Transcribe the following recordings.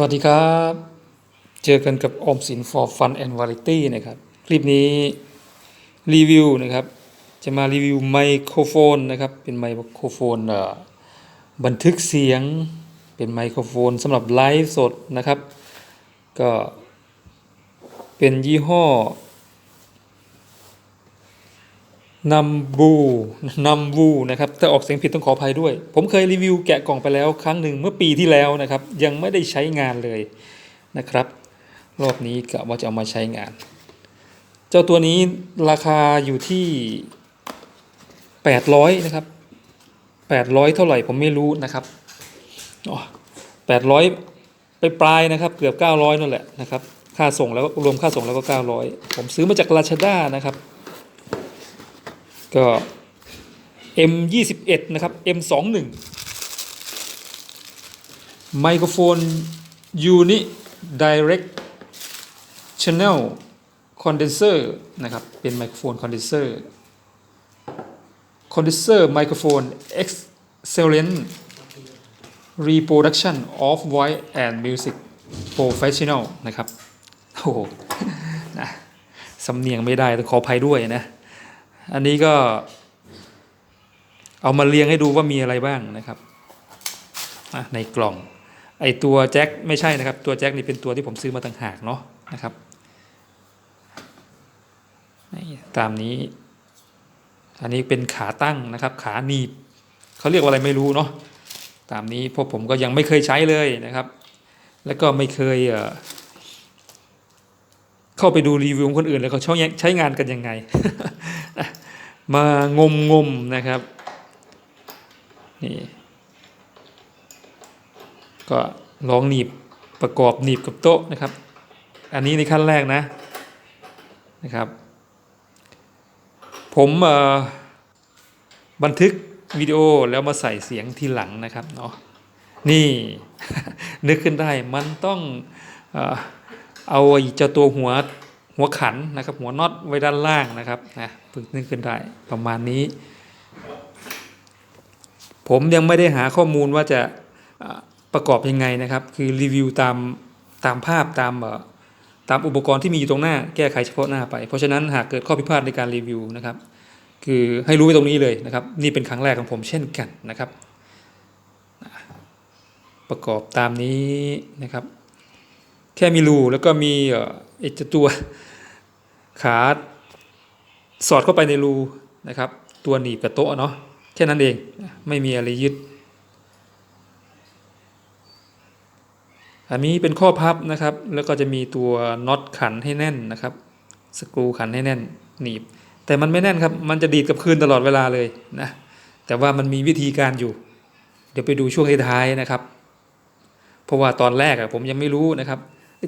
สวัสดีครับ เจอกันกับออมสิน for fun and variety นะครับ คลิปนี้รีวิวนะครับ จะมารีวิวไมโครโฟนนะครับ เป็นไมโครโฟนบันทึกเสียง เป็นไมโครโฟนสำหรับไลฟ์สดนะครับ ก็เป็นยี่ห้อ นัมบูนัมบูนะครับถ้าออกเสียงผิดต้องขออภัยด้วย ผมเคยรีวิวแกะกล่องไปแล้วครั้งหนึ่งเมื่อปีที่แล้วนะครับ ยังไม่ได้ใช้งานเลยนะครับ รอบนี้กะว่าจะเอามาใช้งาน เจ้าตัวนี้ราคาอยู่ที่ 800 นะครับ 800 เท่าไหร่ผมไม่รู้นะครับ800 ไปปลายนะครับ เกือบ 900 นั่นแหละนะครับ ค่าส่งแล้วรวมค่าส่งแล้วก็ 900 ผมซื้อมาจากราชด้านะครับ ก็ M21 นะครับ M21 ไมโครโฟน Uni ดเร็กชันแนลคอนเดนเซอร์นะครับ เป็นไมโครโฟนคอนเดนเซอร์คอนเดนเซอร์ไมโครโฟน Excellent Reproduction of Voice and Music Professional นะครับ โอ้โหนะสำเนียงไม่ได้ต้องขออภัยด้วยนะ อันนี้ก็เอามาเรียงให้ดูว่ามีอะไรบ้างนะครับในกล่อง ไอตัวแจ็คไม่ใช่นะครับ ตัวแจ็คนี่เป็นตัวที่ผมซื้อมาต่างหากเนาะนะครับตามนี้ อันนี้เป็นขาตั้งนะครับ ขาหนีบเขาเรียกว่าอะไรไม่รู้เนาะตามนี้พวกผมก็ยังไม่เคยใช้เลยนะครับ แล้วก็ไม่เคย เข้าไปดูรีวิวของคนอื่นแล้วเขาใช้งานกันยังไง มางมงมนะครับนี่ก็ลองหนีบประกอบหนีบกับโต๊ะนะครับ อันนี้ในขั้นแรกนะนะครับ ผมบันทึกวิดีโอแล้วมาใส่เสียงทีหลังนะครับเนาะนี่ นึกขึ้นได้มันต้องอ เอาไอ้เจ้าตัวหัวหัวขันนะครับ หัวน็อตไว้ด้านล่างนะครับนะฝึกนึกขึ้นได้ประมาณนี้ ผมยังไม่ได้หาข้อมูลว่าจะประกอบยังไงนะครับ คือรีวิวตามตามภาพตามตามอุปกรณ์ที่มีอยู่ตรงหน้าแก้ไขเฉพาะหน้าไป เพราะฉะนั้นหากเกิดข้อผิดพลาดในการรีวิวนะครับ คือให้รู้ไว้ตรงนี้เลยนะครับ นี่เป็นครั้งแรกของผมเช่นกันนะครับ ประกอบตามนี้นะครับ แค่มีรูแล้วก็มีเอ่อไอ้เจ้าตัวขาสอดเข้าไปในรูนะครับ ตัวหนีบกับโต๊ะเนาะแค่นั้นเองไม่มีอะไรยึด อันนี้เป็นข้อพับนะครับ แล้วก็จะมีตัวน็อตขันให้แน่นนะครับ สกรูขันให้แน่นหนีบ แต่มันไม่แน่นครับ มันจะดีดกับคืนตลอดเวลาเลยนะแต่ว่ามันมีวิธีการอยู่ เดี๋ยวไปดูช่วงท้ายๆนะครับ เพราะว่าตอนแรกผมยังไม่รู้นะครับ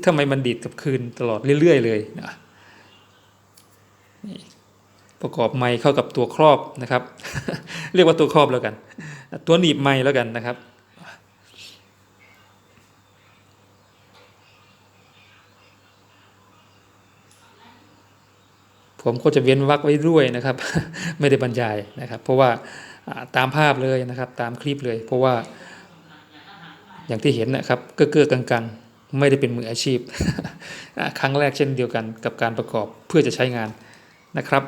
ทำไมมันดีดกับคืนตลอดเรื่อยๆเลยนะนี่ประกอบไม้เข้ากับตัวครอบนะครับ เรียกว่าตัวครอบแล้วกัน ตัวหนีบไม้แล้วกันนะครับผมก็จะเว้นวรรคไว้ด้วยนะครับ ไม่ได้บรรยายนะครับ เพราะว่าตามภาพเลยนะครับ ตามคลิปเลย เพราะว่าอย่างที่เห็นนะครับ เกื้อเกือกัง ไม่ได้เป็นมืออาชีพ ครั้งแรกเช่นเดียวกันกับการประกอบเพื่อจะใช้งานนะครับ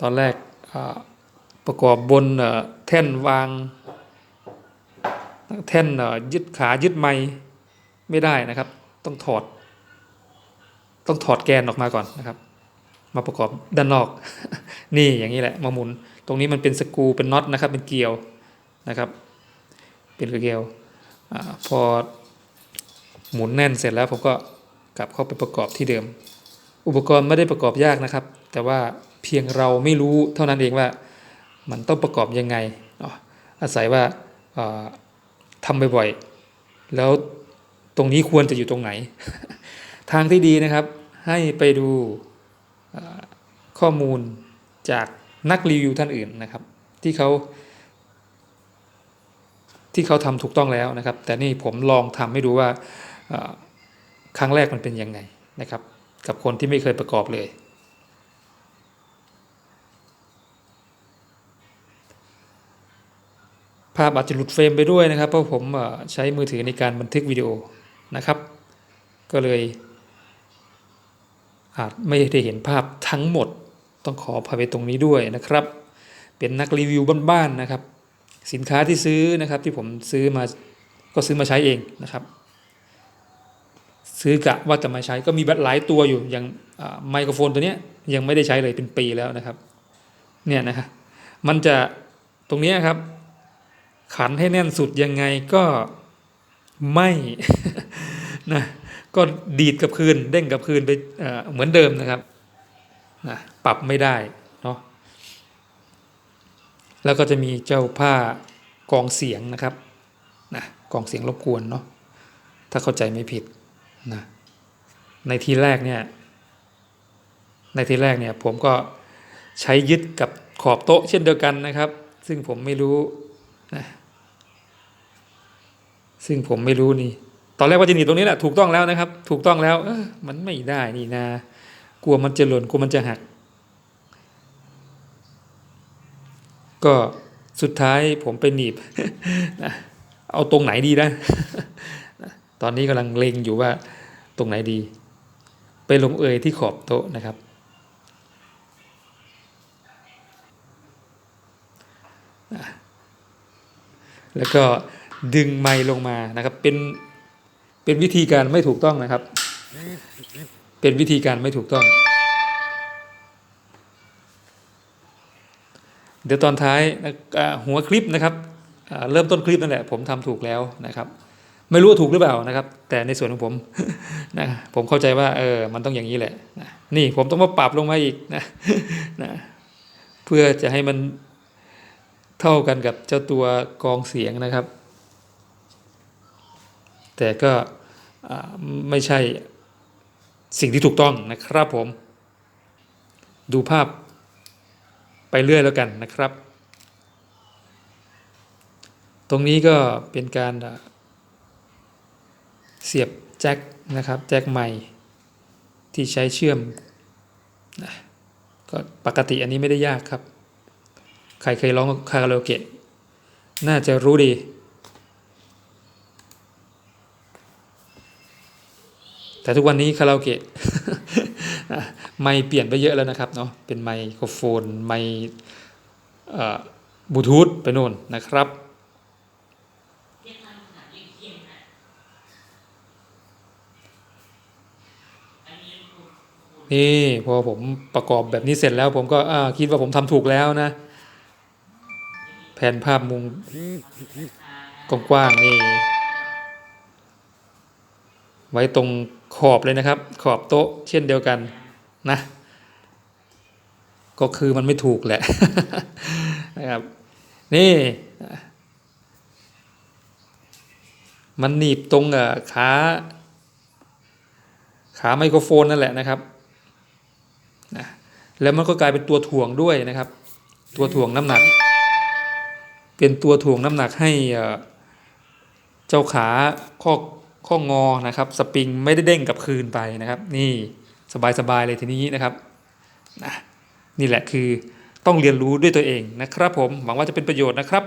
ตอนแรกประกอบบนเอ่อแท่นวาง แท่นยึดขายึดไม้ไม่ได้นะครับ ต้องถอด ต้องถอดแกนออกมาก่อนนะครับ มาประกอบด้านนอก นี่อย่างนี้แหละมาหมุน ตรงนี้มันเป็นสกรูเป็นน็อตนะครับ เป็นเกลียวนะครับ เป็นเกลียวอพอหมุนแน่นเสร็จแล้วผมก็กลับเข้าไปประกอบที่เดิม อุปกรณ์ไม่ได้ประกอบยากนะครับ แต่ว่าเพียงเราไม่รู้เท่านั้นเองว่ามันต้องประกอบยังไงอาศัยว่าอ่าทำบ่อยๆแล้วตรงนี้ควรจะอยู่ตรงไหน ทางที่ดีนะครับ ให้ไปดูข้อมูลจากนักรีวิวท่านอื่นนะครับ ที่เขา ที่เขาทำถูกต้องแล้วนะครับ แต่นี่ผมลองทำให้ดูว่าครั้งแรกมันเป็นยังไงนะครับ กับคนที่ไม่เคยประกอบเลย ภาพอาจจะหลุดเฟรมไปด้วยนะครับ เพราะผมใช้มือถือในการบันทึกวิดีโอนะครับ ก็เลยอาจไม่ได้เห็นภาพทั้งหมดต้องขออภัยไปตรงนี้ด้วยนะครับ เป็นนักรีวิวบ้านๆนะครับ สินค้าที่ซื้อนะครับที่ผมซื้อมาก็ซื้อมาใช้เองนะครับ ซื้อกะว่าจะมาใช้ก็มีหลายตัวอยู่อย่างไมโครโฟนตัวเนี้ยยังไม่ได้ใช้เลยเป็นปีแล้วนะครับเนี่ยนะฮะมันจะตรงนี้ครับ ขันให้แน่นสุดยังไงก็ไม่นะก็ดีดกับคืนเด้งกับคืนไปเหมือนเดิมนะครับนะปรับไม่ได้ แล้วก็จะมีเจ้าผ้ากองเสียงนะครับนะกองเสียงรบกวนเนาะถ้าเข้าใจไม่ผิดนะในทีแรกเนี่ยในทีแรกเนี่ยผมก็ใช้ยึดกับขอบโต๊ะเช่นเดียวกันนะครับ ซึ่งผมไม่รู้นะซึ่งผมไม่รู้นี่ ตอนแรกว่าจะหนีตรงนี้แหละถูกต้องแล้วนะครับ ถูกต้องแล้ว เออมันไม่ได้นี่นะ กลัวมันจะหล่นกลัวมันจะหัก ก็สุดท้ายผมไปหนีบนะเอาตรงไหนดีนะตอนนี้กำลังเล็งอยู่ว่าตรงไหนดี ไปลงเอยที่ขอบโต๊ะนะครับ แล้วก็ดึงไม้ลงมานะครับ เป็นเป็นวิธีการไม่ถูกต้องนะครับ เป็นวิธีการไม่ถูกต้อง เดี๋ยวตอนท้ายหัวคลิปนะครับเริ่มต้นคลิปนั่นแหละ ผมทำถูกแล้วนะครับ ไม่รู้ว่าถูกหรือเปล่านะครับ แต่ในส่วนของผมนะผมเข้าใจว่าเออมันต้องอย่างนี้แหละนะนี่ผมต้องมาปรับลงมาอีกนะนะเพื่อจะให้มันเท่ากันกับเจ้าตัวกองเสียงนะครับ แต่ก็ไม่ใช่สิ่งที่ถูกต้องนะครับผม ดูภาพ ไปเรื่อยแล้วกันนะครับ ตรงนี้ก็เป็นการเสียบแจ็คนะครับแจ็คใหม่ที่ใช้เชื่อมนะก็ปกติอันนี้ไม่ได้ยากครับ ใครเคยร้องคาราโอเกะน่าจะรู้ดี แต่ทุกวันนี้คาราโอเกะ ไม่เปลี่ยนไปเยอะแล้วนะครับเนาะเป็นไมโครโฟนไม่บลูทูธไปโน่นนะครับนี่พอผมประกอบแบบนี้เสร็จแล้วผมก็คิดว่าผมทำถูกแล้วนะ แผนภาพมุมกว้างๆนี่ ไว้ตรง ขอบเลยนะครับ ขอบโต๊ะเช่นเดียวกันนะ ก็คือมันไม่ถูกแหละนะครับ นี่มันหนีบตรงกับขาขาไมโครโฟนนั่นแหละนะครับนะแล้วมันก็กลายเป็นตัวถ่วงด้วยนะครับ ตัวถ่วงน้ำหนัก เป็นตัวถ่วงน้ำหนักให้เอ่อเจ้าขาข้อ ข้องอนะครับสปริงไม่ได้เด้งกลับคืนไปนะครับ นี่สบายๆเลยทีนี้นะครับนะนี่แหละคือต้องเรียนรู้ด้วยตัวเองนะครับ ผมหวังว่าจะเป็นประโยชน์นะครับ